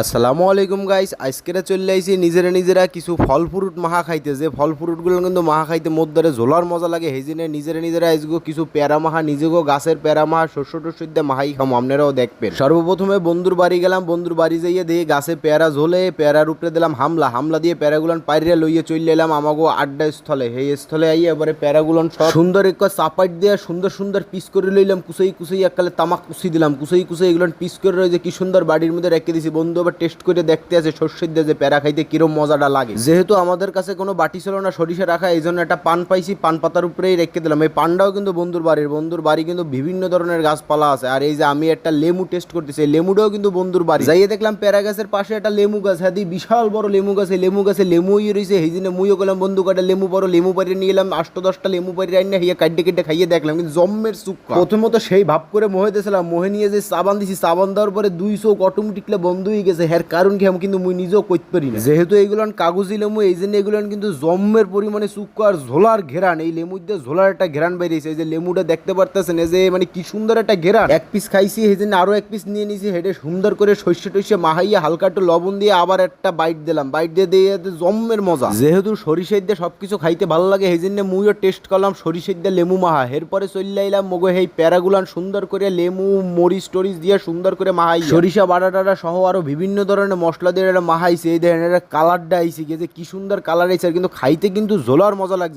আসসালামু আলাইকুম গাইস আজকেরা চলে আইছি নিজেরা নিজেরা কিছু ফল ফ্রুট মাহা খাইতে। যে ফল ফ্রুটগুলো কিন্তু মাহা খাইতে মধ্যে ঝোলার মজা লাগে, সেই জন্য নিজেরা নিজেরা আজগো কিছু পেয়ারা মাহা নিজেগো গাছের পেয়ারা মাহা শস্য টস্য দিয়ে মাহাই খাম, আপনারাও দেখবেন। সর্বপ্রথমে বন্ধুর বাড়ি গেলাম, বন্ধুর বাড়ি যাইয়ে দিয়ে গাছে প্যারা ঝোলে পেয়ারার উপরে দিলাম হামলা হামলা দিয়ে প্যারাগুলান পাইরে লইয়ে চলে এলাম আমাগো আড্ডা স্থলে। সেই স্থলে আইয়ে এবারে পেয়ারাগুলান সব সুন্দর এক চাপাইট দিয়ে সুন্দর সুন্দর পিস করে লইলাম কুসাই কুসাই এককালে তামাক কুচি দিলাম কুসাই কুসাই এগুলো পিস করে রয়েছে কি সুন্দর বাড়ির মধ্যে রেখে দিছি। বন্ধু আবার টেস্ট করে দেখতে আছে, সর্ষের দিয়ে যে প্যারা খাইতে কিরম মজাটা লাগে। যেহেতু আমাদের কাছে কোনো বাটি ছিল না সরিষা রাখা, এই জন্য একটা পান পাইছি, পান পাতার উপরেই রেখে দিলাম। এই পানটাও কিন্তু বন্ধুর বাড়ির, বন্ধুর বাড়ি কিন্তু বিভিন্ন ধরনের গাছপালা আছে। আর এই যে আমি একটা লেমু টেস্ট করতেছি, এই লেমুটাও কিন্তু বন্ধুর বাড়ি। যাইয়ে দেখলাম প্যারা গাছের পাশে একটা লেমু গাছ হ্যাঁ বিশাল বড় লেমু গাছ। লেমু গাছে লেমু ইয়ে রয়েছে সেই জন্য মুইও গেলাম বন্ধু কাটা লেমু বড় লেমু পাড়িয়ে নিয়ে এলাম, আষ্ট দশটা লেমু পাড়িয়ে আইনা হিয়া কাটতে কেটে খাইয়ে দেখলাম, কিন্তু জম্মের সুপ প্রথমত সেই ভাব করে মোহে দিয়েছিলাম, মোহে নিয়ে যে সাবান দিছি, সাবান দেওয়ার পরে দুই চোখ অটোমেটিকলি বন্ধ হয়ে গেছে। হ্যার কারণ কি, আমি কিন্তু মুই নিজেও করতে পারি না। যেহেতু এইগুলো কাগজি লেমু এই জন্য এগুলো কিন্তু জম্মের পরিমাণে চুক্ক আর ঝোলার ঘেরান। এই লেমুর দিয়ে ঝোলার একটা ঘেরান বেরিয়েছে। এই যে লেমুটা দেখতে পারতেছেন, এই যে মানে কি সুন্দর একটা ঘেরান। এক পিস খাইছি, এই জন্য আরও এক পিস নিয়ে নিয়েছি হেডে সুন্দর করে শস্য টস্য মাহাইয়া হালকা একটু লবণ দিয়ে আবার একটা বাইট দিলাম। বাইট দিয়ে দিয়ে দিয়ে জম্মের মজা। যেহেতু সরিষার দিয়ে সবকিছু খাইতে ভালো লাগে, এই জন্য মুইও টেস্ট করলাম সরিষার দিয়ে লেমু মাহা এরপরে চলে আইলাম, মগো এই প্যারাগুলান সুন্দর করে লেমু, মরিচ টরিচ দিয়ে সুন্দর করে মাহাই সরিষা বাটা টাটা সহ আরও বিভিন্ন ধরনের মশলা দিয়ে এটা মাহাইছে এই ধরনের কালারটা আইছে কি যে কি সুন্দর কালার আইছে আর কিন্তু খাইতে কিন্তু জোলার মজা লাগছে।